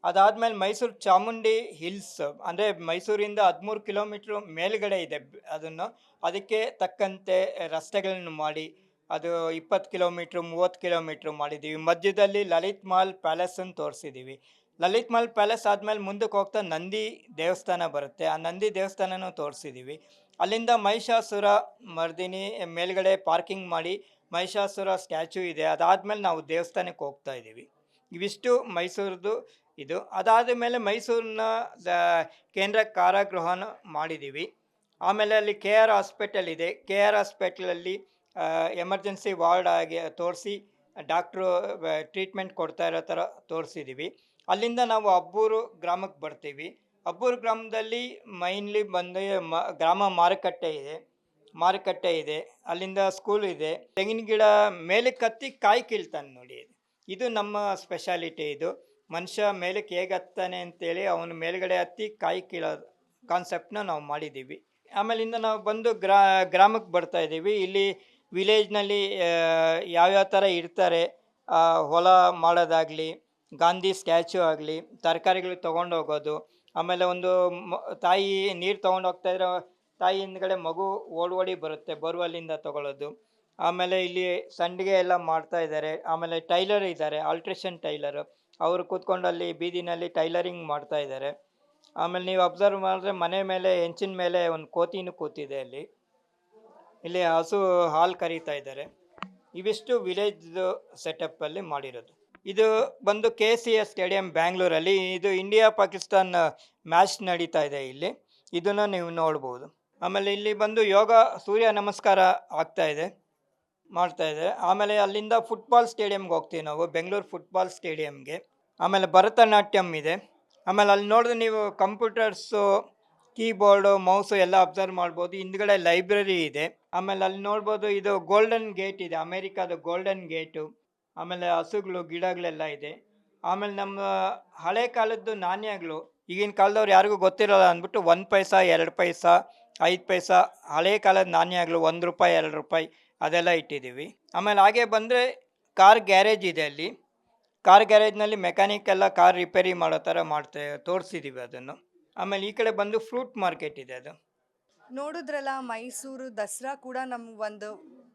ಅದಾದಮೇಲೆ ಮೈಸೂರು ಚಾಮುಂಡಿ ಹಿಲ್ಸ್, ಅಂದರೆ ಮೈಸೂರಿಂದ ಹದಿಮೂರು ಕಿಲೋಮೀಟ್ರ್ ಮೇಲುಗಡೆ ಇದೆ ಅದನ್ನು. ಅದಕ್ಕೆ ತಕ್ಕಂತೆ ರಸ್ತೆಗಳನ್ನು ಮಾಡಿ, ಅದು ಇಪ್ಪತ್ತು ಕಿಲೋಮೀಟ್ರ್, ಮೂವತ್ತು ಕಿಲೋಮೀಟ್ರ್ ಮಾಡಿದ್ದೀವಿ. ಮಧ್ಯದಲ್ಲಿ ಲಲಿತ್ ಮಾಲ್ ಪ್ಯಾಲೇಸನ್ನು ತೋರಿಸಿದ್ದೀವಿ. ಲಲಿತ್ ಮಹಲ್ ಪ್ಯಾಲೇಸ್ ಆದಮೇಲೆ ಮುಂದಕ್ಕೆ ಹೋಗ್ತಾ ನಂದಿ ದೇವಸ್ಥಾನ ಬರುತ್ತೆ. ಆ ನಂದಿ ದೇವಸ್ಥಾನನೂ ತೋರಿಸಿದ್ದೀವಿ. ಅಲ್ಲಿಂದ ಮಹಿಷಾಸುರ ಮರ್ದಿನಿ ಮೇಲ್ಗಡೆ ಪಾರ್ಕಿಂಗ್ ಮಾಡಿ ಮಹಿಷಾಸುರ ಸ್ಟ್ಯಾಚು ಇದೆ. ಅದಾದಮೇಲೆ ನಾವು ದೇವಸ್ಥಾನಕ್ಕೆ ಹೋಗ್ತಾ ಇದ್ದೀವಿ. ಇವಿಷ್ಟು ಮೈಸೂರದು ಇದು. ಅದಾದ ಮೇಲೆ ಮೈಸೂರಿನ ಕೇಂದ್ರ ಕಾರಾಗೃಹನ ಮಾಡಿದ್ದೀವಿ ಆಮೇಲೆ ಅಲ್ಲಿ ಕೆ ಆರ್ ಹಾಸ್ಪಿಟಲ್ ಇದೆ. ಕೆ ಆರ್ ಹಾಸ್ಪಿಟ್ಲಲ್ಲಿ ಎಮರ್ಜೆನ್ಸಿ ವಾರ್ಡ್ ಆಗಿ ತೋರಿಸಿ, ಡಾಕ್ಟ್ರು ಟ್ರೀಟ್ಮೆಂಟ್ ಕೊಡ್ತಾ ಇರೋ ಥರ ತೋರಿಸಿದ್ದೀವಿ ಅಲ್ಲಿಂದ ನಾವು ಅಬ್ಬೂರು ಗ್ರಾಮಕ್ಕೆ ಬರ್ತೀವಿ. ಅಬ್ಬೂರು ಗ್ರಾಮದಲ್ಲಿ ಮೈನ್ಲಿ ಬಂದು ಮ, ಗ್ರಾಮ ಮಾರುಕಟ್ಟೆ ಇದೆ. ಮಾರುಕಟ್ಟೆ ಇದೆ. ಅಲ್ಲಿಂದ ಸ್ಕೂಲ್ ಇದೆ. ತೆಂಗಿನ ಗಿಡ ಮೇಲೆ ಕತ್ತಿ ಕಾಯಿ ಕೀಳ್ತಾನೆ ನೋಡಿ. ಇದು ನಮ್ಮ ಸ್ಪೆಷಾಲಿಟಿ ಇದು. ಮನುಷ್ಯ ಮೇಲಕ್ಕೆ ಹೇಗೆ ಹತ್ತಾನೆ ಅಂತೇಳಿ ಅವನು ಮೇಲ್ಗಡೆ ಹತ್ತಿ ಕಾಯಿ ಕೀಳೋದು ಕಾನ್ಸೆಪ್ಟ್ನ ನಾವು ಮಾಡಿದ್ದೀವಿ. ಆಮೇಲಿಂದ ನಾವು ಬಂದು ಗ್ರಾ, ಗ್ರಾಮಕ್ಕೆ ಬರ್ತಾ ಇದ್ದೀವಿ. ಇಲ್ಲಿ ವಿಲೇಜ್ನಲ್ಲಿ ಯಾವ್ಯಾವ ಥರ ಇರ್ತಾರೆ ಹೊಲ ಮಾಡೋದಾಗಲಿ, ಗಾಂಧಿ ಸ್ಟ್ಯಾಚು ಆಗಲಿ, ತರಕಾರಿಗಳು ತೊಗೊಂಡು ಹೋಗೋದು, ಆಮೇಲೆ ಒಂದು ತಾಯಿ ನೀರು ತೊಗೊಂಡು ಹೋಗ್ತಾ ಇದ್ರೆ ತಾಯಿ ಹಿಂದ್ಗಡೆ ಮಗು ಓಡಿ ಓಡಿ ಬರುತ್ತೆ, ಬೋರ್ವೆಲ್ಲಿಂದ ತಗೊಳ್ಳೋದು. ಆಮೇಲೆ ಇಲ್ಲಿ ಸಂಡಿಗೆ ಎಲ್ಲ ಮಾಡ್ತಾ ಇದ್ದಾರೆ. ಆಮೇಲೆ ಟೈಲರ್ ಇದ್ದಾರೆ ಆಲ್ಟ್ರೇಷನ್ ಟೈಲರ್. ಅವರು ಕೂತ್ಕೊಂಡು ಅಲ್ಲಿ ಬೀದಿನಲ್ಲಿ ಟೈಲರಿಂಗ್ ಮಾಡ್ತಾ ಇದ್ದಾರೆ. ಆಮೇಲೆ ನೀವು ಅಬ್ಸರ್ವ್ ಮಾಡಿದ್ರೆ ಮನೆ ಮೇಲೆ, ಹೆಂಚಿನ ಮೇಲೆ ಒಂದು ಕೋತಿನೂ ಕೂತಿದೆ ಅಲ್ಲಿ. ಇಲ್ಲಿ ಹಸು ಹಾಲು ಕರೀತಾ ಇದ್ದಾರೆ. ಇವಿಷ್ಟು ವಿಲೇಜ್ ಸೆಟಪ್ಪಲ್ಲಿ ಮಾಡಿರೋದು. ಇದು ಬಂದು ಕೆ ಸಿ ಎಸ್ ಸ್ಟೇಡಿಯಂ ಬ್ಯಾಂಗ್ಳೂರಲ್ಲಿ, ಇದು ಇಂಡಿಯಾ ಪಾಕಿಸ್ತಾನ್ ಮ್ಯಾಚ್ ನಡೀತಾ ಇದೆ ಇಲ್ಲಿ. ಇದನ್ನು ನೀವು ನೋಡ್ಬೋದು. ಆಮೇಲೆ ಇಲ್ಲಿ ಬಂದು ಯೋಗ, ಸೂರ್ಯ ನಮಸ್ಕಾರ ಆಗ್ತಾ ಇದೆ. ಮಾಡ್ತಾ ಇದೆ ಆಮೇಲೆ ಅಲ್ಲಿಂದ ಫುಟ್ಬಾಲ್ ಸ್ಟೇಡಿಯಮ್ಗೆ ಹೋಗ್ತೀವಿ ನಾವು, ಬೆಂಗಳೂರು ಫುಟ್ಬಾಲ್ ಸ್ಟೇಡಿಯಮ್ಗೆ ಆಮೇಲೆ ಭರತನಾಟ್ಯಂ ಇದೆ. ಆಮೇಲೆ ಅಲ್ಲಿ ನೋಡಿದ್ರೆ ನೀವು ಕಂಪ್ಯೂಟರ್ಸು ಕೀಬೋರ್ಡು ಮೌಸು ಎಲ್ಲ ಅಬ್ಸರ್ವ್ ಮಾಡ್ಬೋದು. ಹಿಂದ್ಗಡೆ ಲೈಬ್ರರಿ ಇದೆ. ಆಮೇಲೆ ಅಲ್ಲಿ ನೋಡ್ಬೋದು ಇದು ಗೋಲ್ಡನ್ ಗೇಟ್ ಇದೆ, ಅಮೇರಿಕಾದ ಗೋಲ್ಡನ್ ಗೇಟು ಆಮೇಲೆ ಹಸುಗಳು, ಗಿಡಗಳೆಲ್ಲ ಇದೆ. ಆಮೇಲೆ ನಮ್ಮ ಹಳೆ ಕಾಲದ್ದು ನಾಣ್ಯಗಳು, ಈಗಿನ ಕಾಲದವ್ರು ಯಾರಿಗೂ ಗೊತ್ತಿರೋಲ್ಲ ಅಂದ್ಬಿಟ್ಟು ಒಂದು ಪೈಸಾ, ಎರಡು ಪೈಸಾ, ಐದು ಪೈಸಾ, ಹಳೆ ಕಾಲದ ನಾಣ್ಯಗಳು ಒಂದು ರೂಪಾಯಿ, ಎರಡು ರೂಪಾಯಿ. ಅದೆಲ್ಲ ಇಟ್ಟಿದ್ದೀವಿ. ಆಮೇಲೆ ಹಾಗೆ ಬಂದರೆ ಕಾರ್ ಗ್ಯಾರೇಜ್ ಇದೆ ಅಲ್ಲಿ. ಕಾರ್ ಗ್ಯಾರೇಜ್ನಲ್ಲಿ ಮೆಕ್ಯಾನಿಕ್ ಎಲ್ಲ ಕಾರ್ ರಿಪೇರಿ ಮಾಡೋ ಥರ ಮಾಡ್ತಾ ತೋರಿಸಿದ್ದೀವಿ ಅದನ್ನು. ಆಮೇಲೆ ಈ ಕಡೆ ಬಂದು ಫ್ರೂಟ್ ಮಾರ್ಕೆಟ್ ಇದೆ ಅದು. ನೋಡಿದ್ರಲ್ಲ ಮೈಸೂರು ದಸರಾ ಕೂಡ ನಮ್ಗೆ ಒಂದು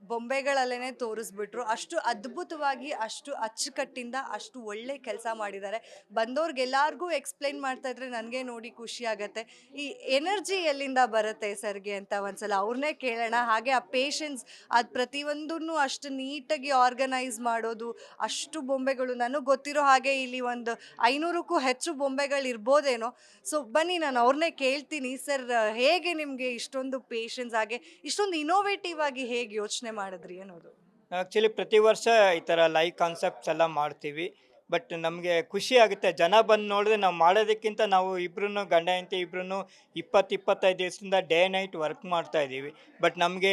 ಬೊಂಬೆಗಳಲ್ಲೇ ತೋರಿಸ್ಬಿಟ್ರು. ಅಷ್ಟು ಅದ್ಭುತವಾಗಿ, ಅಷ್ಟು ಅಚ್ಚುಕಟ್ಟಿಂದ, ಅಷ್ಟು ಒಳ್ಳೆ ಕೆಲಸ ಮಾಡಿದ್ದಾರೆ. ಬಂದವ್ರಿಗೆಲ್ಲರಿಗೂ ಎಕ್ಸ್ಪ್ಲೈನ್ ಮಾಡ್ತಾ ಇದ್ರೆ ನನಗೆ ನೋಡಿ ಖುಷಿ ಆಗುತ್ತೆ. ಈ ಎನರ್ಜಿ ಎಲ್ಲಿಂದ ಬರುತ್ತೆ ಸರ್ಗೆ ಅಂತ ಒಂದ್ಸಲ ಅವ್ರನ್ನೇ ಕೇಳೋಣ. ಹಾಗೆ ಆ ಪೇಷನ್ಸ್ ಅದು ಪ್ರತಿಯೊಂದನ್ನು ಅಷ್ಟು ನೀಟಾಗಿ ಆರ್ಗನೈಸ್ ಮಾಡೋದು, ಅಷ್ಟು ಬೊಂಬೆಗಳು, ನನಗೆ ಗೊತ್ತಿರೋ ಹಾಗೆ ಇಲ್ಲಿ ಒಂದು ಐನೂರಕ್ಕೂ ಹೆಚ್ಚು ಬೊಂಬೆಗಳು ಇರ್ಬೋದೇನೋ ಸೊ ಬನ್ನಿ, ನಾನು ಅವ್ರನ್ನೇ ಕೇಳ್ತೀನಿ. ಸರ್, ಹೇಗೆ ನಿಮಗೆ ಇಷ್ಟೊಂದು ಪೇಷನ್ಸ್ ಹಾಗೆ ಇಷ್ಟೊಂದು ಇನೋವೇಟಿವ್ ಆಗಿ ಹೇಗೆ ಯೋಚನೆ ಮಾಡಿದ್ರಿ ಅನ್ನೋದು? ಆ್ಯಕ್ಚುಲಿ ಪ್ರತಿ ವರ್ಷ ಈ ಥರ ಲೈವ್ ಕಾನ್ಸೆಪ್ಟ್ಸ್ ಎಲ್ಲ ಮಾಡ್ತೀವಿ. ಬಟ್ ನಮಗೆ ಖುಷಿ ಆಗುತ್ತೆ. ಜನ ಬಂದು ನೋಡಿದ್ರೆ ನಾವು ಮಾಡೋದಕ್ಕಿಂತ ನಾವು ಇಬ್ರು ಗಂಡ ಹೆಂಡತಿ ಇಬ್ರು ಇಪ್ಪತ್ತು ಇಪ್ಪತ್ತೈದು ದಿವಸದಿಂದ ಡೇ ನೈಟ್ ವರ್ಕ್ ಮಾಡ್ತಾ ಇದ್ದೀವಿ. ಬಟ್ ನಮಗೆ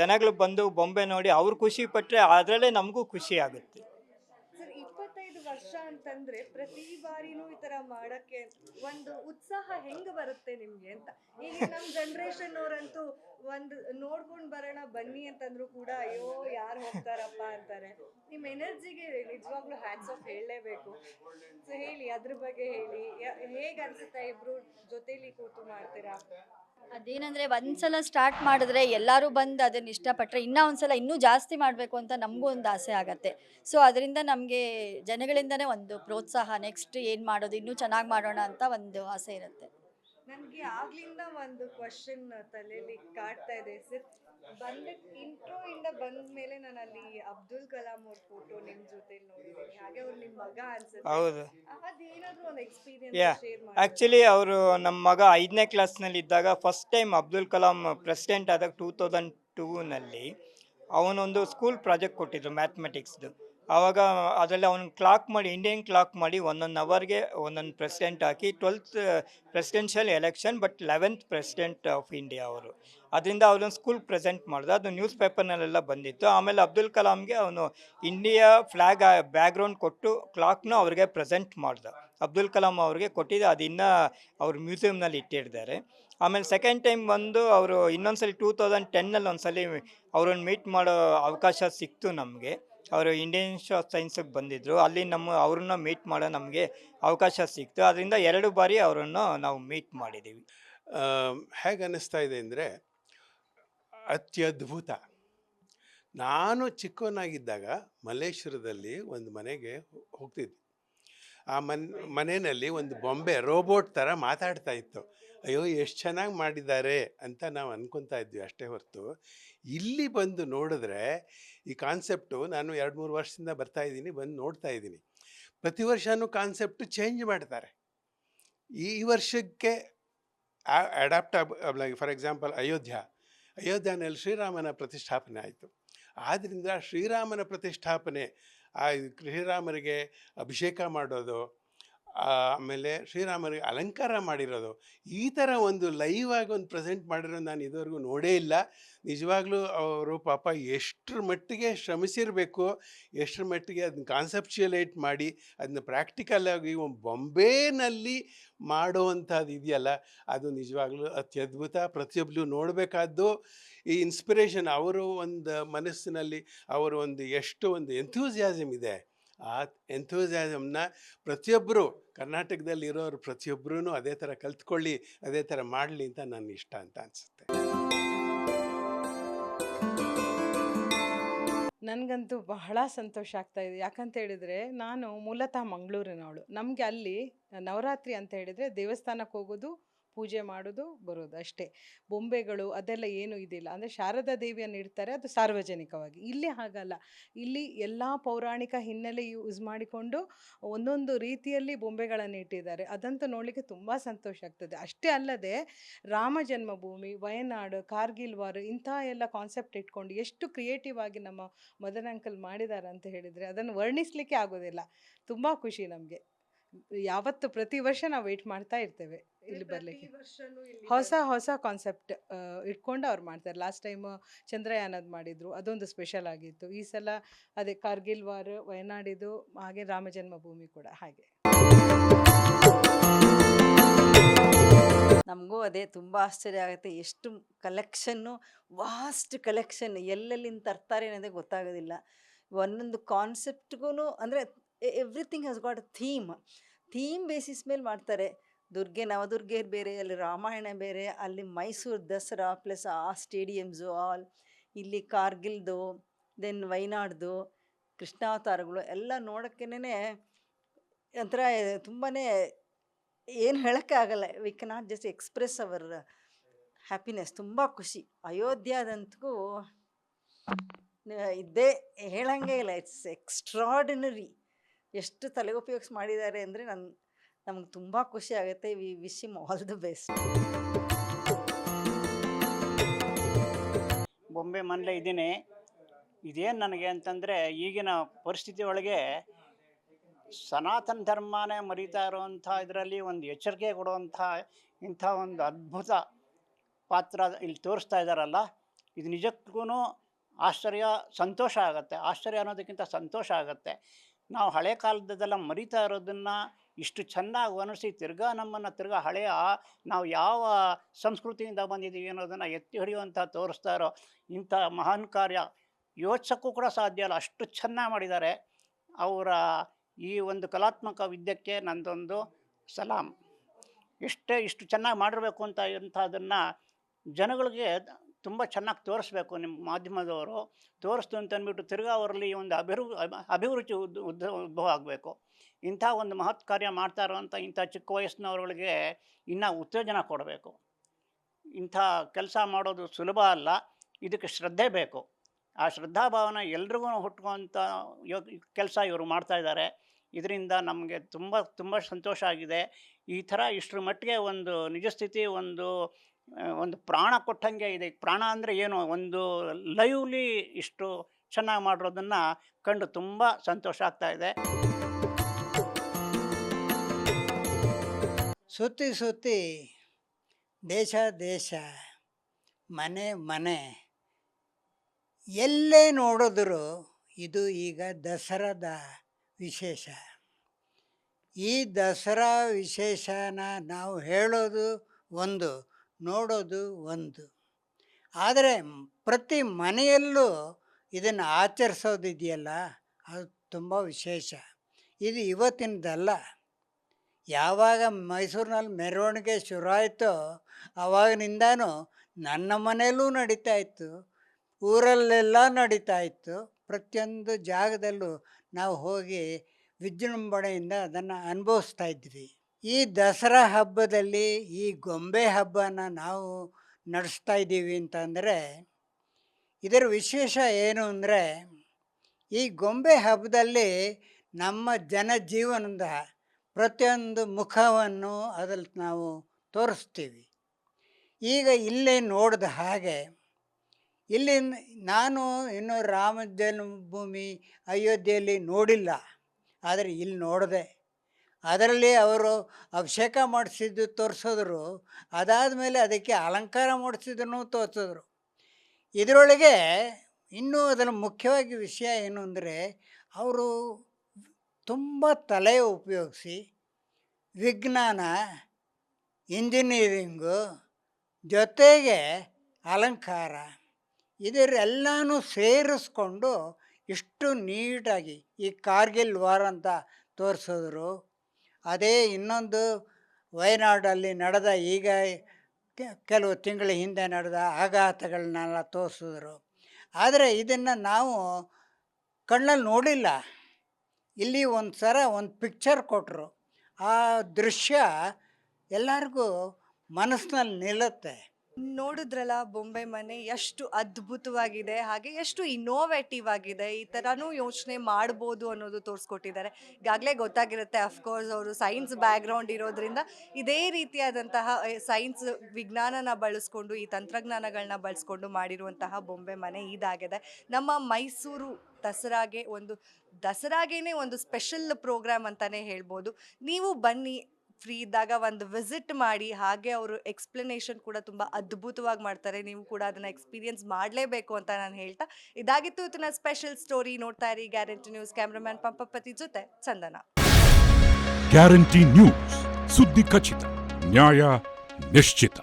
ಜನಗಳು ಬಂದು ಬೊಂಬೆ ನೋಡಿ ಅವ್ರು ಖುಷಿ ಪಟ್ಟರೆ ಅದರಲ್ಲೇ ನಮಗೂ ಖುಷಿ ಆಗುತ್ತೆ. ಅಂತಂದ್ರೆ ಪ್ರತಿ ಬಾರಿನೂ ಈ ತರ ಮಾಡಕ್ಕೆ ಒಂದು ಉತ್ಸಾಹ ಹೆಂಗ್ ಬರುತ್ತೆ ನಿಮ್ಗೆ ಅಂತ? ಈಗ ನಮ್ ಜನರೇಷನ್ ಅವರಂತೂ ಒಂದು ನೋಡ್ಕೊಂಡ್ ಬರೋಣ, ಬನ್ನಿ ಅಂತಂದ್ರು ಕೂಡ, ಅಯ್ಯೋ, ಯಾರು ಹೋಗ್ತಾರಪ್ಪ ಅಂತಾರೆ. ನಿಮ್ ಎನರ್ಜಿಗೆ ನಿಜವಾಗ್ಲೂ ಹ್ಯಾಟ್ಸ್ ಆಫ್ ಹೇಳಲೇಬೇಕು. ಸೊ ಹೇಳಿ, ಅದ್ರ ಬಗ್ಗೆ ಹೇಳಿ. ಹೇಗ್ ಅನ್ಸುತ್ತೆ ಇಬ್ರು ಜೊತೆಲಿ ಕೂತು ಮಾಡ್ತೀರಾ? ಅದೇನಂದ್ರೆ ಒಂದ್ಸಲ ಸ್ಟಾರ್ಟ್ ಮಾಡಿದ್ರೆ ಎಲ್ಲರೂ ಬಂದು ಅದನ್ನ ಇಷ್ಟಪಟ್ಟರೆ ಇನ್ನೂ ಒಂದ್ಸಲ ಇನ್ನೂ ಜಾಸ್ತಿ ಮಾಡಬೇಕು ಅಂತ ನಮಗೂ ಒಂದು ಆಸೆ ಆಗತ್ತೆ. ಸೊ ಅದರಿಂದ ನಮಗೆ ಜನಗಳಿಂದನೇ ಒಂದು ಪ್ರೋತ್ಸಾಹ ನೆಕ್ಸ್ಟ್ ಏನು ಮಾಡೋದು, ಇನ್ನೂ ಚೆನ್ನಾಗಿ ಮಾಡೋಣ ಅಂತ ಒಂದು ಆಸೆ ಇರುತ್ತೆ. ನನಗೆ ಆಗ್ಲಿಂದ ಒಂದು ಕ್ವಶನ್ ತಲೆಯಲ್ಲಿ ಕಾಡ್ತಾ ಇದೆ. ಸರ್ ಬಂದ ಇಂಟ್ರೋ ಇಂದ ಬಂದ ಮೇಲೆ ನಾನು ಅಲ್ಲಿ ಅಬ್ದುಲ್ ಕಲಾಂ ಅವ್ರ ಫೋಟೋ ನಿಮ್ ಜೊತೆ ನೋಡಿದ್ದೀನಿ ಹಾಗೆ ಅವ್ರು ನಿಮ್ ಮಗ ಅನ್ಸುತ್ತೆ. ಹೌದು. ಅದೇನಾದ್ರೂ ಒಂದು ಎಕ್ಸ್ಪೀರಿಯನ್ಸ್ Yeah. ಶೇರ್ ಮಾಡಿ ಆ್ಯಕ್ಚುಲಿ ಅವರು ನಮ್ಮ ಮಗ ಐದನೇ ಕ್ಲಾಸ್ನಲ್ಲಿ ಇದ್ದಾಗ first time Abdul Kalam president ಆದಾಗ ಟೂ ತೌಸಂಡ್ ಟೂನಲ್ಲಿ ಅವನೊಂದು ಸ್ಕೂಲ್ ಪ್ರಾಜೆಕ್ಟ್ ಕೊಟ್ಟಿದ್ರು ಮ್ಯಾಥಮೆಟಿಕ್ಸ್ದು ಆವಾಗ ಅದರಲ್ಲಿ ಅವನು ಕ್ಲಾಕ್ ಮಾಡಿ ಇಂಡಿಯನ್ ಕ್ಲಾಕ್ ಮಾಡಿ ಒಂದೊಂದು ಅವರ್ಗೆ ಒಂದೊಂದು president hockey twelfth presidential election but eleventh president of India ಅವರು. ಅದರಿಂದ ಅವನೊಂದು ಸ್ಕೂಲ್ ಪ್ರೆಸೆಂಟ್ ಮಾಡಿದ. ಅದು ನ್ಯೂಸ್ ಪೇಪರ್ನಲ್ಲೆಲ್ಲ ಬಂದಿತ್ತು. ಆಮೇಲೆ ಅಬ್ದುಲ್ ಕಲಾಂಗೆ ಅವನು ಇಂಡಿಯಾ ಫ್ಲ್ಯಾಗ್ ಬ್ಯಾಕ್ಗ್ರೌಂಡ್ ಕೊಟ್ಟು ಕ್ಲಾಕ್ನ ಅವ್ರಿಗೆ ಪ್ರೆಸೆಂಟ್ ಮಾಡ್ದ. ಅಬ್ದುಲ್ ಕಲಾಂ ಅವ್ರಿಗೆ ಕೊಟ್ಟಿದ್ದು. ಅದು ಇನ್ನೂ ಅವ್ರ ಮ್ಯೂಸಿಯಮ್ನಲ್ಲಿ ಇಟ್ಟಿರ್ತಾರೆ. ಆಮೇಲೆ ಸೆಕೆಂಡ್ ಟೈಮ್ ಬಂದು ಅವರು ಇನ್ನೊಂದ್ಸಲಿ ಟೂ ತೌಸಂಡ್ ಟೆನ್ನಲ್ಲಿ ಒಂದ್ಸಲಿ ಅವ್ರನ್ನ ಮೀಟ್ ಮಾಡೋ ಅವಕಾಶ ಸಿಕ್ತು ನಮಗೆ. ಅವರು ಇಂಡಿಯನ್ ಆಫ್ ಸೈನ್ಸಿಗೆ ಬಂದಿದ್ದರು ಅಲ್ಲಿ ನಮ್ಮ ಅವ್ರನ್ನ ಮೀಟ್ ಮಾಡೋ ನಮಗೆ ಅವಕಾಶ ಸಿಕ್ತು. ಅದರಿಂದ ಎರಡು ಬಾರಿ ಅವರನ್ನು ನಾವು ಮೀಟ್ ಮಾಡಿದ್ದೀವಿ ಹೇಗೆ ಅನ್ನಿಸ್ತಾ ಇದೆ ಅಂದರೆ ಅತ್ಯದ್ಭುತ. ನಾನು ಚಿಕ್ಕವನಾಗಿದ್ದಾಗ ಮಲ್ಲೇಶ್ವರದಲ್ಲಿ ಒಂದು ಮನೆಗೆ ಹೋಗ್ತಿದ್ದೆ. ಆ ಮನ್, ಮನೆಯಲ್ಲಿ ಒಂದು ಬೊಂಬೆ ರೋಬೋಟ್ ಥರ ಮಾತಾಡ್ತಾ ಇತ್ತು. ಅಯ್ಯೋ, ಎಷ್ಟು ಚೆನ್ನಾಗಿ ಮಾಡಿದ್ದಾರೆ ಅಂತ ನಾವು ಅಂದ್ಕೊತಾ ಇದ್ವಿ ಅಷ್ಟೇ ಹೊರತು. ಇಲ್ಲಿ ಬಂದು ನೋಡಿದ್ರೆ ಈ ಕಾನ್ಸೆಪ್ಟು ನಾನು ಎರಡು ಮೂರು ವರ್ಷದಿಂದ ಬರ್ತಾ ಇದ್ದೀನಿ, ಬಂದು ನೋಡ್ತಾ ಇದ್ದೀನಿ. ಪ್ರತಿ ವರ್ಷವೂ ಕಾನ್ಸೆಪ್ಟು ಚೇಂಜ್ ಮಾಡ್ತಾರೆ. ಈ ವರ್ಷಕ್ಕೆ adapt like for example Ayodhya. ಅಯೋಧ್ಯನಲ್ಲಿ ಶ್ರೀರಾಮನ ಪ್ರತಿಷ್ಠಾಪನೆ ಆಯಿತು. ಆದ್ದರಿಂದ ಶ್ರೀರಾಮನ ಪ್ರತಿಷ್ಠಾಪನೆ ಆ ಶ್ರೀರಾಮರಿಗೆ ಅಭಿಷೇಕ ಮಾಡೋದು ಆಮೇಲೆ ಶ್ರೀರಾಮರಿಗೆ ಅಲಂಕಾರ ಮಾಡಿರೋದು. ಈ ಥರ ಒಂದು ಲೈವ್ ಆಗಿ ಒಂದು ಪ್ರೆಸೆಂಟ್ ಮಾಡಿರೋದು ನಾನು ಇದುವರೆಗೂ ನೋಡೇ ಇಲ್ಲ. ನಿಜವಾಗ್ಲೂ ಅವರು ಪಾಪ ಎಷ್ಟರ ಮಟ್ಟಿಗೆ ಶ್ರಮಿಸಿರಬೇಕು, ಎಷ್ಟರ ಮಟ್ಟಿಗೆ ಅದನ್ನ ಕಾನ್ಸೆಪ್ಚುಯಲೈಟ್ ಮಾಡಿ ಅದನ್ನ ಪ್ರಾಕ್ಟಿಕಲ್ ಆಗಿ ಒಂದು ಬೊಂಬೆನಲ್ಲಿ ಮಾಡುವಂಥದ್ದು ಇದೆಯಲ್ಲ, ಅದು ನಿಜವಾಗ್ಲೂ ಅತ್ಯದ್ಭುತ. ಪ್ರತಿಯೊಬ್ಬರು ನೋಡಬೇಕಾದ್ದು ಈ ಇನ್ಸ್ಪಿರೇಷನ್ ಅವರು ಒಂದು ಮನಸ್ಸಿನಲ್ಲಿ, ಅವರು ಒಂದು ಎಷ್ಟು ಒಂದು ಎಂಥೂಸಿಯಾಸಮ್ ಇದೆ. ಆ ಎಂಥೂಸಿಯಾಸಮ್ನ ಪ್ರತಿಯೊಬ್ಬರು ಕರ್ನಾಟಕದಲ್ಲಿ ಇರೋರು ಪ್ರತಿಯೊಬ್ಬರೂ ಅದೇ ಥರ ಕಲ್ತ್ಕೊಳ್ಳಿ, ಅದೇ ಥರ ಮಾಡಲಿ ಅಂತ ನನ್ನ ಇಷ್ಟ ಅಂತ ಅನಿಸುತ್ತೆ. ನನಗಂತೂ ಬಹಳ ಸಂತೋಷ ಆಗ್ತಾ ಇದೆ. ಯಾಕಂತ ಹೇಳಿದರೆ ನಾನು ಮೂಲತಃ ಮಂಗಳೂರಿನವಳು. ನಮಗೆ ಅಲ್ಲಿ ನವರಾತ್ರಿ ಅಂತ ಹೇಳಿದರೆ ದೇವಸ್ಥಾನಕ್ಕೆ ಹೋಗೋದು ಪೂಜೆ ಮಾಡೋದು ಬರೋದು ಅಷ್ಟೇ. ಬೊಂಬೆಗಳು ಅದೆಲ್ಲ ಏನೂ ಇದಿಲ್ಲ. ಅಂದರೆ ಶಾರದಾ ದೇವಿಯನ್ನು ಇಡ್ತಾರೆ ಅದು ಸಾರ್ವಜನಿಕವಾಗಿ. ಇಲ್ಲಿ ಹಾಗಲ್ಲ. ಇಲ್ಲಿ ಎಲ್ಲ ಪೌರಾಣಿಕ ಹಿನ್ನೆಲೆ ಯೂಸ್ ಮಾಡಿಕೊಂಡು ಒಂದೊಂದು ರೀತಿಯಲ್ಲಿ ಬೊಂಬೆಗಳನ್ನು ಇಟ್ಟಿದ್ದಾರೆ. ಅದಂತೂ ನೋಡಲಿಕ್ಕೆ ತುಂಬ ಸಂತೋಷ ಆಗ್ತದೆ. ಅಷ್ಟೇ ಅಲ್ಲದೆ ರಾಮ ಜನ್ಮಭೂಮಿ, ವಯನಾಡು, ಕಾರ್ಗಿಲ್ ವಾರ್ ಇಂಥ ಎಲ್ಲ ಕಾನ್ಸೆಪ್ಟ್ ಇಟ್ಕೊಂಡು ಎಷ್ಟು ಕ್ರಿಯೇಟಿವ್ ಆಗಿ ನಮ್ಮ ಮದನ್ ಅಂಕಲ್ ಮಾಡಿದ್ದಾರೆ ಅಂತ ಹೇಳಿದರೆ ಅದನ್ನು ವರ್ಣಿಸಲಿಕ್ಕೆ ಆಗೋದಿಲ್ಲ. ತುಂಬ ಖುಷಿ ನಮಗೆ. ಯಾವತ್ತು ಪ್ರತಿ ವರ್ಷ ನಾವು ವೇಟ್ ಮಾಡ್ತಾ ಇರ್ತೇವೆ ಇಲ್ಲಿ ಬರಲಿಕ್ಕೆ. ಹೊಸ ಹೊಸ ಕಾನ್ಸೆಪ್ಟ್ ಇಟ್ಕೊಂಡು ಅವ್ರು ಮಾಡ್ತಾರೆ. ಲಾಸ್ಟ್ ಟೈಮ್ ಚಂದ್ರಯಾನದ್ ಮಾಡಿದ್ರು ಅದೊಂದು ಸ್ಪೆಷಲ್ ಆಗಿತ್ತು. ಈ ಸಲ ಅದೇ ಕಾರ್ಗಿಲ್ ವಾರ್ ವಯನಾಡಿದು ಹಾಗೆ ರಾಮ ಜನ್ಮಭೂಮಿ ಕೂಡ ಹಾಗೆ. ನಮಗೂ ಅದೇ ತುಂಬ ಆಶ್ಚರ್ಯ ಆಗುತ್ತೆ. ಎಷ್ಟು ಕಲೆಕ್ಷನ್ನು ವಾಸ್ಟ್ ಕಲೆಕ್ಷನ್ ಎಲ್ಲೆಲ್ಲಿಂದ ತರ್ತಾರೆ ಅನ್ನೋದೇ ಗೊತ್ತಾಗೋದಿಲ್ಲ. ಒಂದೊಂದು ಕಾನ್ಸೆಪ್ಟ್ಗೂ ಅಂದರೆ everything has got theme theme basis ಮೇಲೆ ಮಾಡ್ತಾರೆ. ದುರ್ಗೆ ನವದುರ್ಗೆ ಬೇರೆ, ಅಲ್ಲಿ ರಾಮಾಯಣ ಬೇರೆ, ಅಲ್ಲಿ ಮೈಸೂರು ದಸರಾ ಪ್ಲಸ್ ಆ ಸ್ಟೇಡಿಯಮ್ಸು ಆಲ್ ಇಲ್ಲಿ ಕಾರ್ಗಿಲ್ದು ದೆನ್ ವೈನಾಡ್ದು, ಕೃಷ್ಣಾವತಾರಗಳು ಎಲ್ಲ ನೋಡೋಕ್ಕೇನೆ ಒಂಥರ ತುಂಬಾ ಏನು ಹೇಳೋಕ್ಕೆ ಆಗಲ್ಲ. We cannot just express our happiness ತುಂಬ ಖುಷಿ. ಅಯೋಧ್ಯದಂತಗೂ ಇದ್ದೇ ಹೇಳಂಗೆ ಇಲ್ಲ. ಇಟ್ಸ್ ಎಕ್ಸ್ಟ್ರಾಡಿನರಿ ಎಷ್ಟು ತಲೆ ಉಪಯೋಗಿಸಿ ಮಾಡಿದ್ದಾರೆ ಅಂದರೆ ನನ್ನ ನಮ್ಗೆ ತುಂಬ ಖುಷಿ ಆಗುತ್ತೆ. We wish him all the best. ಬೊಂಬೆ ಮನೇಲೆ ಇದ್ದೀನಿ. ಇದೇನು ನನಗೆ ಅಂತಂದರೆ ಈಗಿನ ಪರಿಸ್ಥಿತಿ ಒಳಗೆ ಸನಾತನ ಧರ್ಮನೇ ಮರಿತಾ ಇರುವಂಥ ಇದರಲ್ಲಿ ಒಂದು ಎಚ್ಚರಿಕೆ ಕೊಡುವಂಥ ಇಂಥ ಒಂದು ಅದ್ಭುತ ಪಾತ್ರ ಇಲ್ಲಿ ತೋರಿಸ್ತಾ ಇದ್ದಾರಲ್ಲ, ಇದು ನಿಜಕ್ಕೂ ಆಶ್ಚರ್ಯ, ಸಂತೋಷ ಆಗುತ್ತೆ. ಆಶ್ಚರ್ಯ ಅನ್ನೋದಕ್ಕಿಂತ ಸಂತೋಷ ಆಗುತ್ತೆ. ನಾವು ಹಳೆ ಕಾಲದದೆಲ್ಲ ಮರಿತಾ ಇರೋದನ್ನು ಇಷ್ಟು ಚೆನ್ನಾಗಿ ವರ್ಣಿಸಿ ತಿರ್ಗಾ ನಮ್ಮನ್ನು ತಿರ್ಗಾ ಹಳೆಯ ನಾವು ಯಾವ ಸಂಸ್ಕೃತಿಯಿಂದ ಬಂದಿದ್ದೀವಿ ಅನ್ನೋದನ್ನು ಎತ್ತಿ ಹಿಡಿಯುವಂಥ ತೋರಿಸ್ತಾರೋ ಇಂಥ ಮಹಾನ್ ಕಾರ್ಯ ಯೋಚಿಸೋಕ್ಕೂ ಕೂಡ ಸಾಧ್ಯ ಅಲ್ಲ. ಅಷ್ಟು ಚೆನ್ನಾಗಿ ಮಾಡಿದ್ದಾರೆ. ಅವರ ಈ ಒಂದು ಕಲಾತ್ಮಕ ವಿದ್ಯಕ್ಕೆ ನಂದೊಂದು ಸಲಾಮ್ ಎಷ್ಟೇ ಇಷ್ಟು ಚೆನ್ನಾಗಿ ಮಾಡಿರಬೇಕು ಅಂತ ಇಂಥದ್ದನ್ನು ಜನಗಳಿಗೆ ತುಂಬ ಚೆನ್ನಾಗಿ ತೋರಿಸ್ಬೇಕು ನಿಮ್ಮ ಮಾಧ್ಯಮದವರು. ತೋರಿಸ್ತು ಅಂತ ಅಂದ್ಬಿಟ್ಟು ತಿರ್ಗಾ ಅವರಲ್ಲಿ ಒಂದು ಅಭಿರು ಅಭ- ಅಭಿರುಚಿ ಉದ್ ಉದ್ ಉದ್ಭವ ಆಗಬೇಕು. ಇಂಥ ಒಂದು ಮಹತ್ ಕಾರ್ಯ ಮಾಡ್ತಾ ಇರುವಂಥ ಇಂಥ ಚಿಕ್ಕ ವಯಸ್ಸಿನವ್ರಿಗೆ ಇನ್ನೂ ಉತ್ತೇಜನ ಕೊಡಬೇಕು. ಇಂಥ ಕೆಲಸ ಮಾಡೋದು ಸುಲಭ ಅಲ್ಲ, ಇದಕ್ಕೆ ಶ್ರದ್ಧೆ ಬೇಕು. ಆ ಶ್ರದ್ಧಾಭಾವನ ಎಲ್ರಿಗೂ ಹುಟ್ಕೊಂಥ ಯೋ, ಕೆಲಸ ಇವರು ಮಾಡ್ತಾ ಇದ್ದಾರೆ. ಇದರಿಂದ ನಮಗೆ ತುಂಬ ತುಂಬ ಸಂತೋಷ ಆಗಿದೆ. ಈ ಥರ ಇಷ್ಟರ ಮಟ್ಟಿಗೆ ಒಂದು ನಿಜ ಸ್ಥಿತಿ ಒಂದು ಒಂದು ಪ್ರಾಣ ಕೊಟ್ಟಂಗೆ ಇದೆ. ಪ್ರಾಣ ಅಂದರೆ ಏನು? ಒಂದು ಲೈವ್ಲಿ ಇಷ್ಟು ಚೆನ್ನಾಗಿ ಮಾಡಿರೋದನ್ನು ಕಂಡು ತುಂಬ ಸಂತೋಷ ಆಗ್ತಾ ಇದೆ. ಸುತ್ತಿ ಸುತ್ತಿ ದೇಶ ದೇಶ, ಮನೆ ಮನೆ, ಎಲ್ಲೇ ನೋಡಿದ್ರು ಇದು ಈಗ ದಸರಾದ ವಿಶೇಷ. ಈ ದಸರಾ ವಿಶೇಷನ ನಾವು ಹೇಳೋದು ಒಂದು ನೋಡೋದು ಒಂದು. ಆದರೆ ಪ್ರತಿ ಮನೆಯಲ್ಲೂ ಇದನ್ನು ಆಚರಿಸೋದಿದೆಯಲ್ಲ? ಅದು ತುಂಬ ವಿಶೇಷ. ಇದು ಇವತ್ತಿನದಲ್ಲ. ಯಾವಾಗ ಮೈಸೂರಿನಲ್ಲಿ ಮೆರವಣಿಗೆ ಶುರುವಾಯಿತೋ ಆವಾಗಿನಿಂದನೂ ನನ್ನ ಮನೆಯಲ್ಲೂ ನಡೀತಾ ಇತ್ತು. ಊರಲ್ಲೆಲ್ಲ ನಡೀತಾ ಇತ್ತು. ಪ್ರತಿಯೊಂದು ಜಾಗದಲ್ಲೂ ನಾವು ಹೋಗಿ ವಿಜೃಂಭಣೆಯಿಂದ ಅದನ್ನು ಅನುಭವಿಸ್ತಾ ಇದ್ವಿ. ಈ ದಸರಾ ಹಬ್ಬದಲ್ಲಿ ಈ ಗೊಂಬೆ ಹಬ್ಬನ ನಾವು ನಡೆಸ್ತಾ ಇದ್ದೀವಿ ಅಂತಂದರೆ ಇದರ ವಿಶೇಷ ಏನು ಅಂದರೆ, ಈ ಗೊಂಬೆ ಹಬ್ಬದಲ್ಲಿ ನಮ್ಮ ಜನಜೀವನದ ಪ್ರತಿಯೊಂದು ಮುಖವನ್ನು ಅದ್ರಲ್ಲಿ ನಾವು ತೋರಿಸ್ತೀವಿ. ಈಗ ಇಲ್ಲಿ ನೋಡಿದ ಹಾಗೆ ಇಲ್ಲಿ ನಾನು ಇನ್ನೂ ರಾಮ ಜನ್ಮಭೂಮಿ ಅಯೋಧ್ಯೆಯಲ್ಲಿ ನೋಡಿಲ್ಲ, ಆದರೆ ಇಲ್ಲಿ ನೋಡಿದೆ. ಅದರಲ್ಲಿ ಅವರು ಅಭಿಷೇಕ ಮಾಡಿಸಿದ್ದು ತೋರಿಸಿದ್ರು. ಅದಾದಮೇಲೆ ಅದಕ್ಕೆ ಅಲಂಕಾರ ಮಾಡಿಸಿದ್ದನ್ನು ತೋರಿಸಿದ್ರು. ಇದರೊಳಗೆ ಇನ್ನೂ ಅದರ ಮುಖ್ಯವಾಗಿ ವಿಷಯ ಏನು ಅಂದರೆ, ಅವರು ತುಂಬ ತಲೆ ಉಪಯೋಗಿಸಿ ವಿಜ್ಞಾನ, ಇಂಜಿನಿಯರಿಂಗು ಜೊತೆಗೆ ಅಲಂಕಾರ ಇದರೆಲ್ಲನೂ ಸೇರಿಸ್ಕೊಂಡು ಇಷ್ಟು ನೀಟಾಗಿ ಈ ಕಾರ್ಗಿಲ್ ವಾರ್ ಅಂತ ತೋರಿಸಿದ್ರು. ಅದೇ ಇನ್ನೊಂದು ವಯನಾಡಲ್ಲಿ ನಡೆದ ಈಗ ಕೆಲವು ತಿಂಗಳ ಹಿಂದೆ ನಡೆದ ಆಘಾತಗಳನ್ನೆಲ್ಲ ತೋರಿಸಿದ್ರು. ಆದರೆ ಇದನ್ನು ನಾವು ಕಣ್ಣಲ್ಲಿ ನೋಡಿಲ್ಲ. ಇಲ್ಲಿ ಒಂದು ಸರ ಒಂದು ಪಿಕ್ಚರ್ ಕೊಟ್ಟರು ಆ ದೃಶ್ಯ ಎಲ್ಲರಿಗೂ ಮನಸ್ಸಿನಲ್ಲಿ ನಿಲ್ಲುತ್ತೆ. ನೋಡಿದ್ರಲ್ಲ ಬೊಂಬೆ ಮನೆ ಎಷ್ಟು ಅದ್ಭುತವಾಗಿದೆ, ಹಾಗೆ ಎಷ್ಟು ಇನ್ನೋವೇಟಿವ್ ಆಗಿದೆ, ಈ ಥರನೂ ಯೋಚನೆ ಮಾಡ್ಬೋದು ಅನ್ನೋದು ತೋರಿಸ್ಕೊಟ್ಟಿದ್ದಾರೆ. ಈಗಾಗಲೇ ಗೊತ್ತಾಗಿರುತ್ತೆ ಅಫ್ಕೋರ್ಸ್ ಅವರು ಸೈನ್ಸ್ ಬ್ಯಾಕ್ಗ್ರೌಂಡ್ ಇರೋದ್ರಿಂದ ಇದೇ ರೀತಿಯಾದಂತಹ ಸೈನ್ಸ್ ವಿಜ್ಞಾನನ ಬಳಸ್ಕೊಂಡು, ಈ ತಂತ್ರಜ್ಞಾನಗಳನ್ನ ಬಳಸ್ಕೊಂಡು ಮಾಡಿರುವಂತಹ ಬೊಂಬೆ ಮನೆ ಇದಾಗಿದೆ. ನಮ್ಮ ಮೈಸೂರು ದಸರಾಗೆ ಒಂದು, ದಸರಾಗೇನೆ ಒಂದು ಸ್ಪೆಷಲ್ ಪ್ರೋಗ್ರಾಮ್ ಅಂತಾನೆ ಹೇಳ್ಬೋದು. ನೀವು ಬನ್ನಿ ಫ್ರೀ ಇದ್ದಾಗ ಒಂದು ವಿಸಿಟ್ ಮಾಡಿ, ಹಾಗೆ ಅವರು ಎಕ್ಸ್ಪ್ಲನೇಷನ್ ಕೂಡ ತುಂಬ ಅದ್ಭುತವಾಗಿ ಮಾಡ್ತಾರೆ. ನೀವು ಕೂಡ ಅದನ್ನು ಎಕ್ಸ್ಪೀರಿಯನ್ಸ್ ಮಾಡಲೇಬೇಕು ಅಂತ ನಾನು ಹೇಳ್ತಾ, ಇದಾಗಿತ್ತು ಇವತ್ತಿನ ಸ್ಪೆಷಲ್ ಸ್ಟೋರಿ ನೋಡ್ತಾ ಇರಿ ಗ್ಯಾರಂಟಿ ನ್ಯೂಸ್ ಕ್ಯಾಮ್ರಾಮ್ಯಾನ್ ಪಂಪಪತಿ ಜೊತೆ ಚಂದನ. ಗ್ಯಾರಂಟಿ ನ್ಯೂಸ್ ಸುದ್ದಿ ಖಚಿತ, ನ್ಯಾಯ ನಿಶ್ಚಿತ.